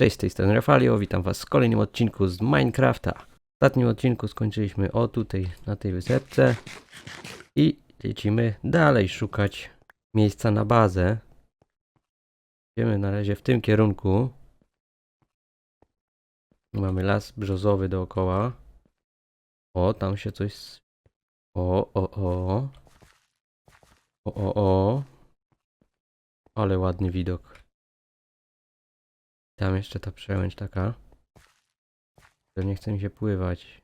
Cześć, z tej strony Rafalio, witam was w kolejnym odcinku z Minecrafta. W ostatnim odcinku skończyliśmy o tutaj, na tej wysepce i lecimy dalej szukać miejsca na bazę. Idziemy na razie w tym kierunku. Mamy las brzozowy dookoła. O, tam się coś... O, o, o. O, o, o. Ale ładny widok. Tam jeszcze ta przełęcz taka. To nie chce mi się pływać.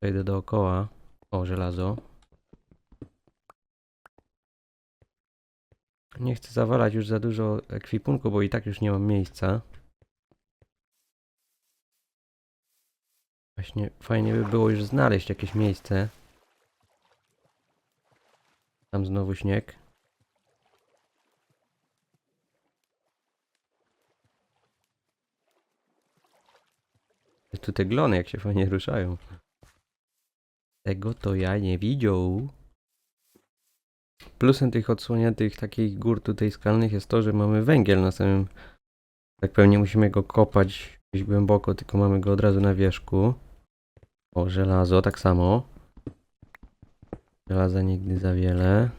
Przejdę dookoła. O, żelazo. Nie chcę zawalać już za dużo ekwipunku, bo i tak już nie mam miejsca. Właśnie fajnie by było już znaleźć jakieś miejsce. Tam znowu śnieg. Tu te glony jak się fajnie ruszają. Tego to ja nie widział. Plusem tych odsłoniętych takich gór tutaj skalnych jest to, że mamy węgiel na samym... Tak pewnie musimy go kopać gdzieś głęboko, tylko mamy go od razu na wierzchu. O, żelazo, tak samo. Żelaza nigdy za wiele.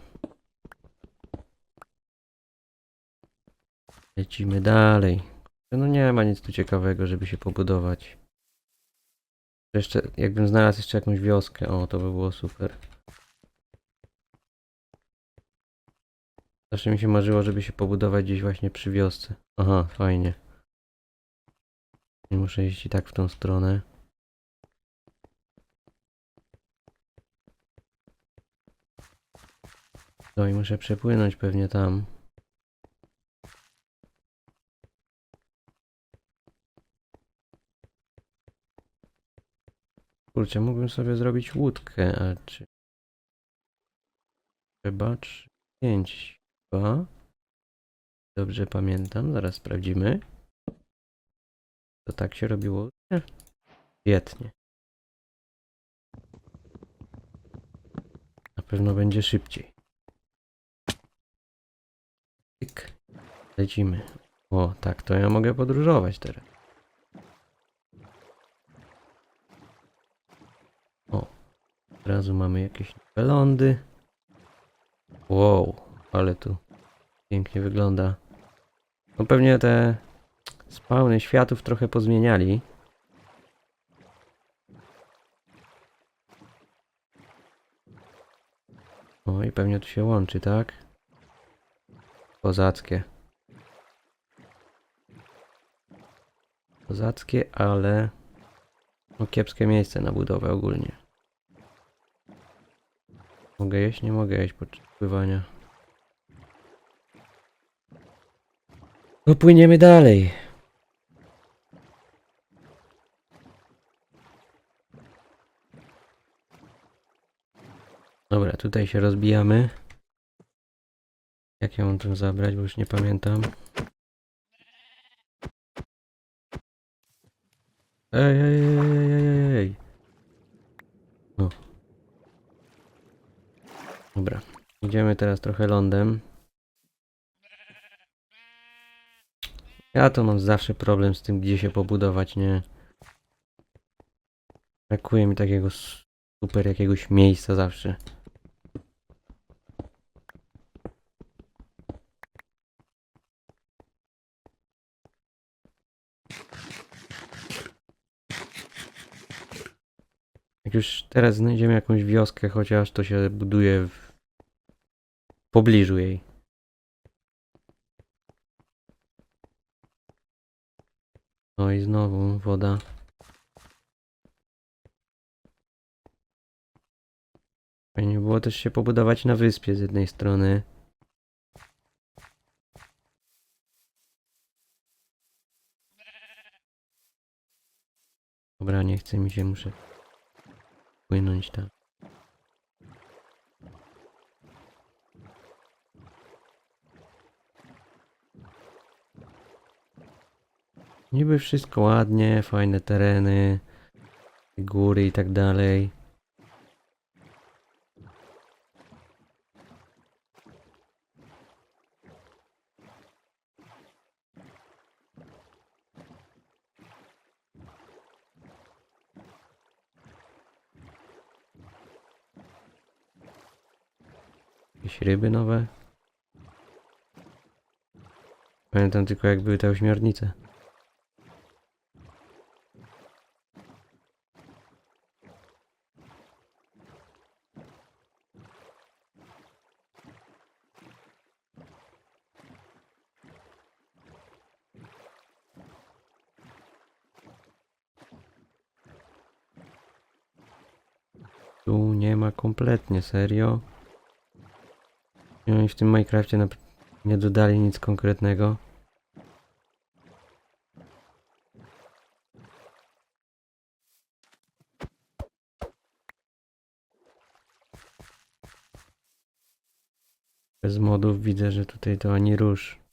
Lecimy dalej. No nie ma nic tu ciekawego, żeby się pobudować. Jeszcze, jakbym znalazł jeszcze jakąś wioskę, o, to by było super. Zawsze mi się marzyło, żeby się pobudować gdzieś właśnie przy wiosce. Aha, fajnie. Nie muszę iść i tak w tą stronę. No i muszę przepłynąć pewnie tam. Kurczę, mógłbym sobie zrobić łódkę, a czy... Trzeba trzy, pięć, chyba. Dobrze pamiętam, zaraz sprawdzimy. To tak się robiło? Nie. Świetnie. Na pewno będzie szybciej. Tyk. Lecimy. O, tak, to ja mogę podróżować teraz. Od razu mamy jakieś lądy. Wow, ale tu pięknie wygląda. No pewnie te spawny światów trochę pozmieniali. O i pewnie tu się łączy, tak? Kozackie. Kozackie, ale no kiepskie miejsce na budowę ogólnie. Mogę jeść? Nie mogę jeść podczas pływania. No płyniemy dalej. Dobra, tutaj się rozbijamy. Jak ja mam zabrać, bo już nie pamiętam. Ej, ej, ej, ej. O. Dobra, idziemy teraz trochę lądem. Ja to mam zawsze problem z tym, gdzie się pobudować, nie? Brakuje mi takiego super jakiegoś miejsca zawsze. Jak już teraz znajdziemy jakąś wioskę, chociaż to się buduje w pobliżu jej. No i znowu woda. Fajnie było też się pobudować na wyspie z jednej strony. Dobra, nie chce mi się, muszę płynąć tam. Niby wszystko ładnie, fajne tereny, góry i tak dalej. Jakieś ryby nowe. Pamiętam tylko jak były te ośmiornice. Tu nie ma kompletnie, serio. I Oni w tym Minecrafcie nap- nie dodali nic konkretnego. Bez modów widzę, że tutaj to ani rusz.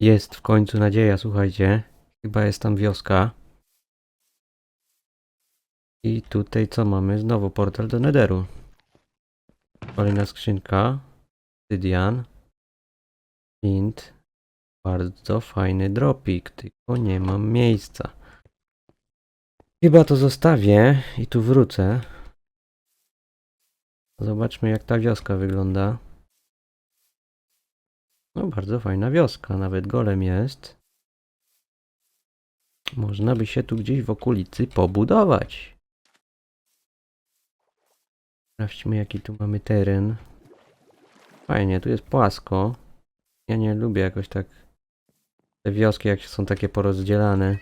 Jest w końcu nadzieja, słuchajcie. Chyba jest tam wioska. I tutaj co mamy? Znowu portal do Netheru. Kolejna skrzynka. Obsydian. Flint. Bardzo fajny dropik, tylko nie mam miejsca. Chyba to zostawię i tu wrócę. Zobaczmy jak ta wioska wygląda. No bardzo fajna wioska, nawet golem jest. Można by się tu gdzieś w okolicy pobudować. Sprawdźmy jaki tu mamy teren. Fajnie, tu jest płasko. Ja nie lubię jakoś tak te wioski jak są takie porozdzielane.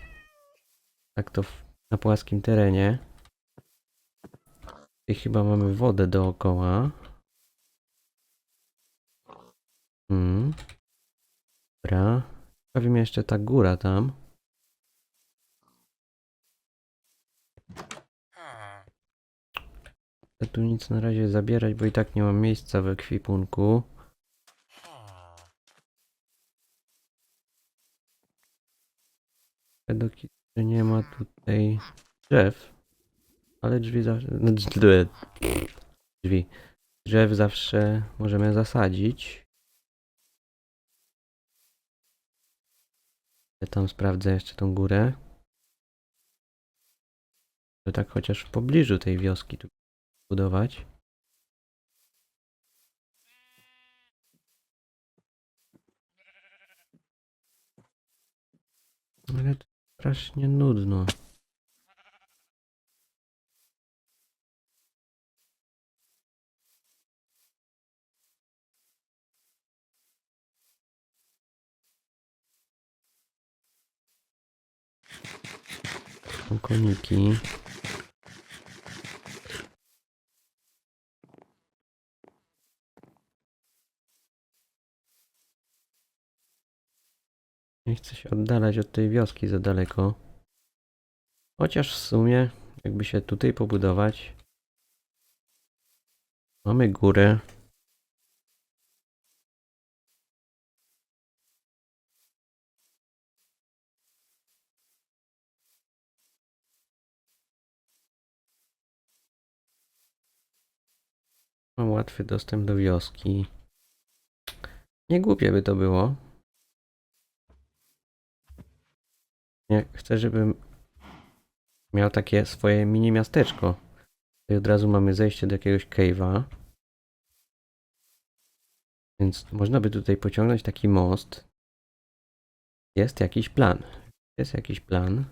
Tak to w, na płaskim terenie. I chyba mamy wodę dookoła. Hmm. Dobra. Ciekawi mnie jeszcze ta góra tam. Chcę tu nic na razie zabierać, bo i tak nie mam miejsca w ekwipunku. Dopóki nie ma tutaj drzew. Ale drzwi zawsze... Drzwi. Drzew zawsze możemy zasadzić. Ja tam sprawdzę jeszcze tą górę. To tak chociaż w pobliżu tej wioski tu budować. Ale to strasznie nudno. Są koniki. Nie chcę się oddalać od tej wioski za daleko. Chociaż w sumie, jakby się tutaj pobudować. Mamy górę. Mam łatwy dostęp do wioski. Nie głupie by to było. Nie, chcę, żebym miał takie swoje mini miasteczko. I od razu mamy zejście do jakiegoś cave'a. Więc można by tutaj pociągnąć taki most. Jest jakiś plan. Jest jakiś plan.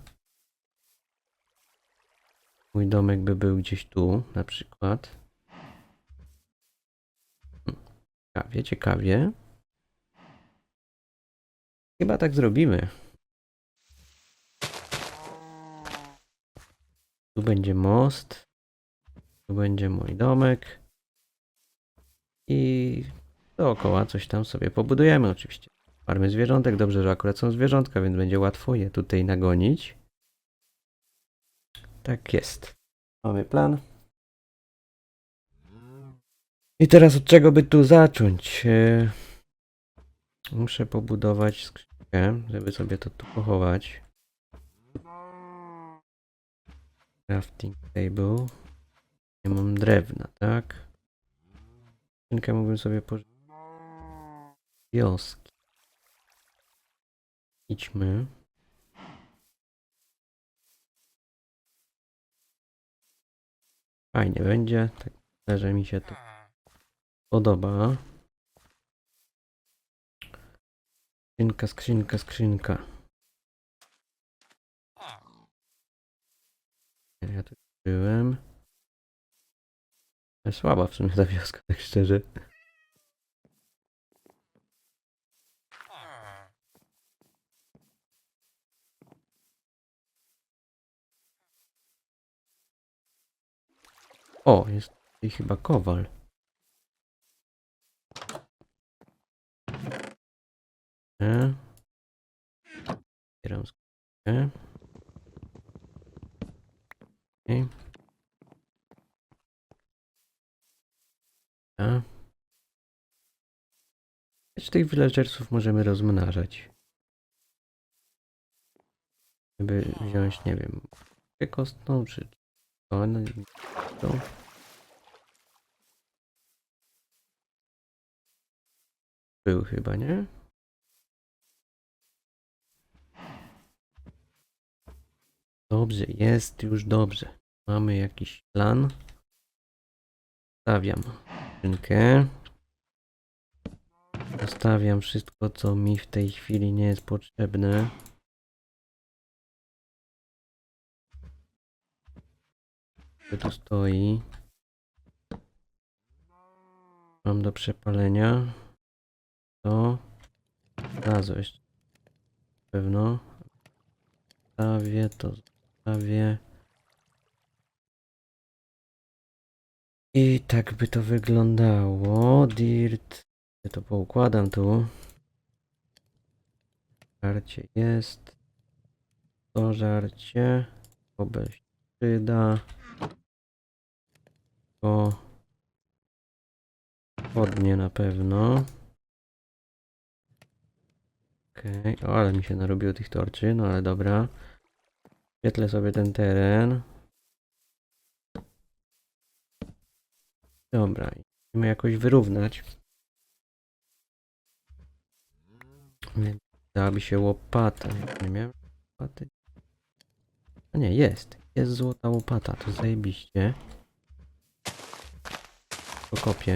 Mój domek by był gdzieś tu, na przykład. Ciekawie, ciekawie. Chyba tak zrobimy. Tu będzie most. Tu będzie mój domek. I dookoła coś tam sobie pobudujemy oczywiście. Farmy zwierzątek. Dobrze, że akurat są zwierzątka, więc będzie łatwo je tutaj nagonić. Tak jest. Mamy plan. I teraz od czego by tu zacząć? E, Muszę pobudować skrzynkę, żeby sobie to tu pochować. Crafting table. Nie mam drewna, tak? Skrzynkę mógłbym sobie pożyczyć. Wioski. Idźmy. Fajnie będzie. Tak że mi się to podoba. Skrzynka, skrzynka, skrzynka. Ja tu byłem. Słaba w sumie ta wioska, tak szczerze. O, jest tutaj chyba kowal. Nie. Otwieram skrzynkę. Okej. A. Czy tych villagersów możemy rozmnażać? Żeby wziąć, nie wiem, kostną, czy to, no, to. Był chyba, nie? Dobrze, jest już dobrze. Mamy jakiś plan. Stawiam skrzynkę. Zostawiam wszystko, co mi w tej chwili nie jest potrzebne. Co tu stoi? Mam do przepalenia. To. Razo jeszcze. Pewno. Zostawię to. I tak by to wyglądało. Dirt. Ja to poukładam tu. Żarcie jest. To żarcie. Obel się przyda. To. Podnie na pewno. Okej, o ale mi się narobiło tych torczy, no ale dobra. Świetlę sobie ten teren. Dobra, musimy jakoś wyrównać. Dałaby się łopata. Nie miałem łopaty. A nie, jest. Jest złota łopata, to zajebiście. Pokopię.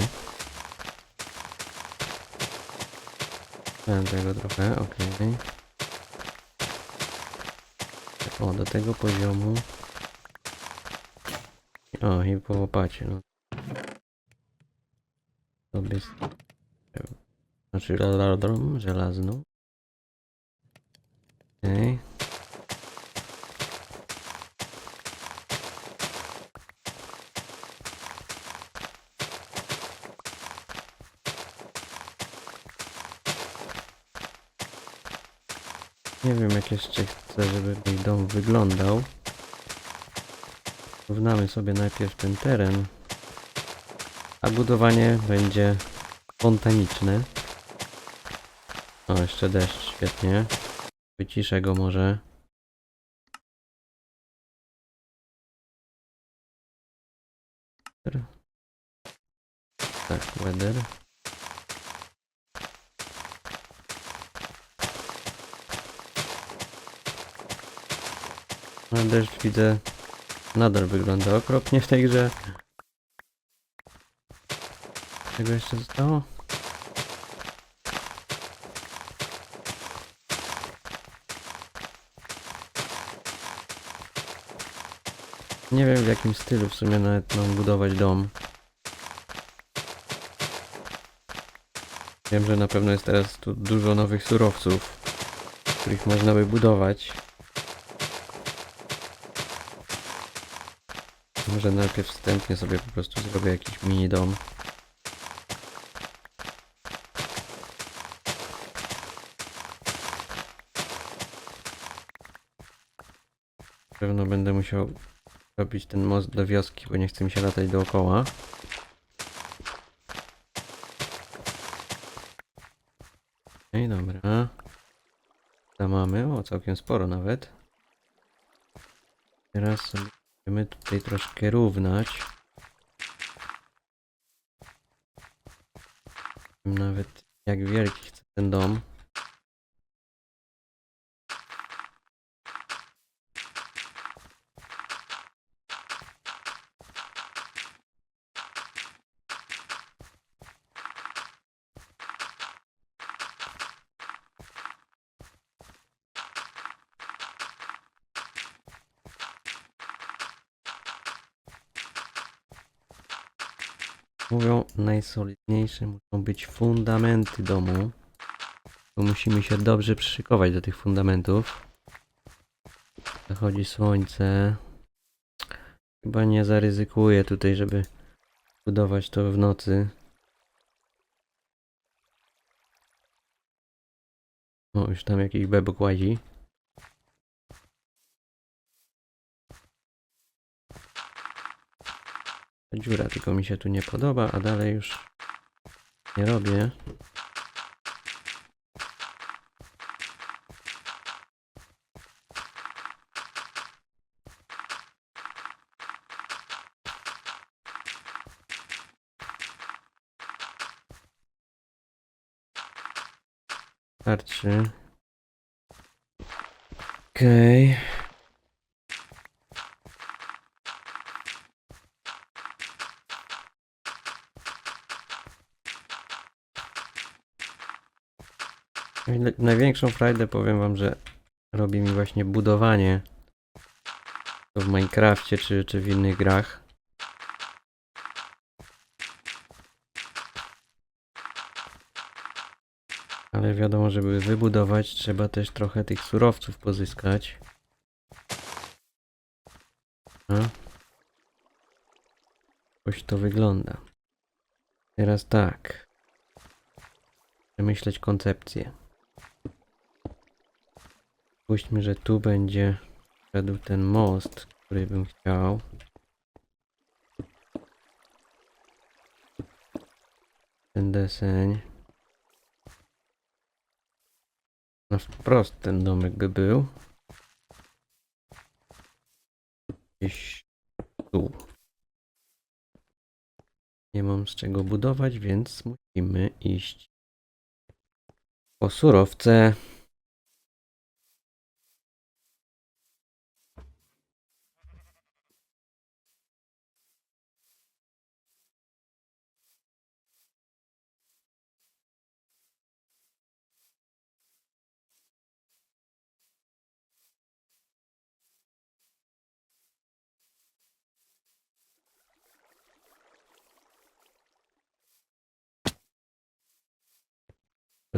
Dałem tego trochę, okej. O, do tego poziomu. O, i po łopacie, no. Sobie... Znaczy, żelazną. Okej. Nie wiem jak jeszcze chcę, żeby mój dom wyglądał. Równamy sobie najpierw ten teren. A budowanie będzie spontaniczne. O, jeszcze deszcz, świetnie. Wyciszę go może. Tak, weather. Deszcz widzę nadal wygląda okropnie w tej grze. Czego jeszcze zostało? Nie wiem w jakim stylu w sumie nawet mam budować dom. Wiem, że na pewno jest teraz tu dużo nowych surowców, których można by budować. Może najpierw wstępnie sobie po prostu zrobię jakiś mini dom. Pewno będę musiał robić ten most do wioski, bo nie chce mi się latać dookoła. Okej, dobra. Tam mamy, o całkiem sporo nawet. Teraz sobie będziemy tutaj troszkę równać. Nawet jak wielki chcę ten dom. Mówią, najsolidniejsze muszą być fundamenty domu. Bo musimy się dobrze przyszykować do tych fundamentów. Zachodzi słońce. Chyba nie zaryzykuję tutaj, żeby budować to w nocy. O, już tam jakiś bebek łazi. Dziura tylko mi się tu nie podoba, a dalej już nie robię. Starczy. Okej. Najle- Największą frajdę powiem wam, że robi mi właśnie budowanie w Minecrafcie czy, czy w innych grach. Ale wiadomo, żeby wybudować trzeba też trochę tych surowców pozyskać. A? Jakoś to wygląda. Teraz tak. Przemyśleć koncepcję. Puśćmy, że tu będzie szedł ten most, który bym chciał. Ten deseń. Na wprost ten domek by był. Gdzieś tu. Nie mam z czego budować, więc musimy iść po surowce.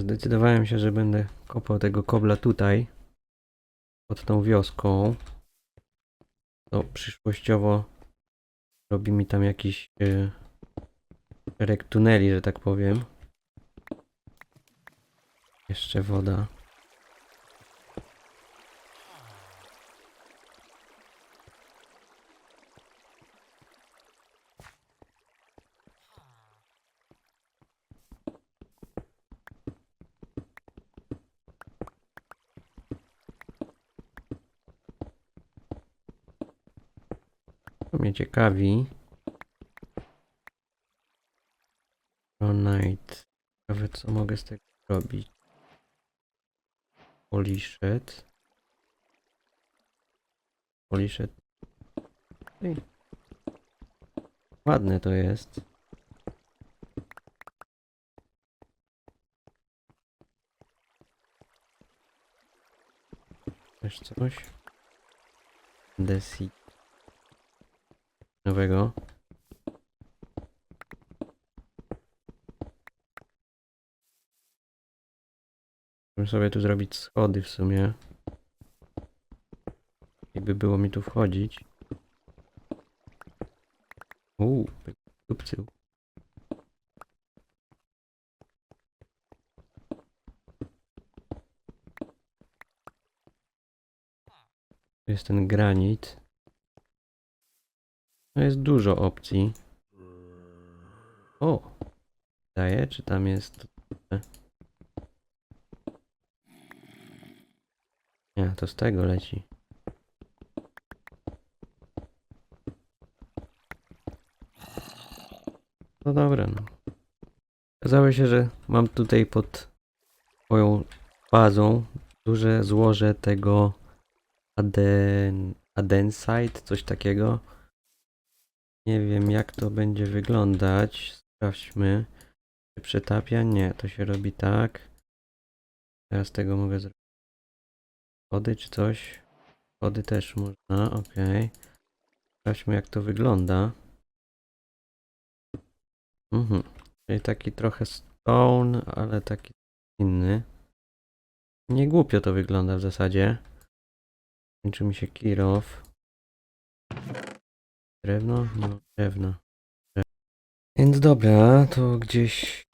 Zdecydowałem się, że będę kopał tego kobla tutaj, pod tą wioską. To przyszłościowo robi mi tam jakiś e, szereg tuneli, że tak powiem. Jeszcze woda. To mnie ciekawi. Granite. Ciekawe co mogę z tego robić. Polished. Polished. Ładne to jest. Też coś. Desi. Nowego. Muszę sobie tu zrobić schody w sumie. Jakby było mi tu wchodzić. Uuu, dupcył. Jest ten granit. No jest dużo opcji. O! Daje, czy tam jest... Nie, to z tego leci. No dobra, no. Okazało się, że mam tutaj pod moją bazą duże złoże tego aden, adensite, coś takiego. Nie wiem jak to będzie wyglądać. Sprawdźmy. Czy Przetapia? Nie, to się robi tak. Teraz tego mogę zrobić. Wody czy coś? Wody też można, ok. Sprawdźmy jak to wygląda. Mhm. Czyli taki trochę stone, ale taki inny. Nie głupio to wygląda w zasadzie. Kończy mi się kirow. Drewno? Nie mam drewna. Więc dobra, to gdzieś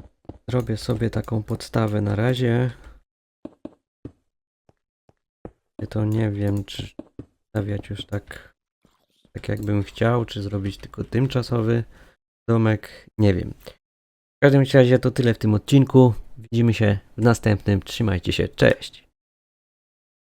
zrobię sobie taką podstawę na razie. To nie wiem, czy stawiać już tak, tak jakbym chciał, czy zrobić tylko tymczasowy domek. Nie wiem. W każdym razie to tyle w tym odcinku. Widzimy się w następnym. Trzymajcie się. Cześć.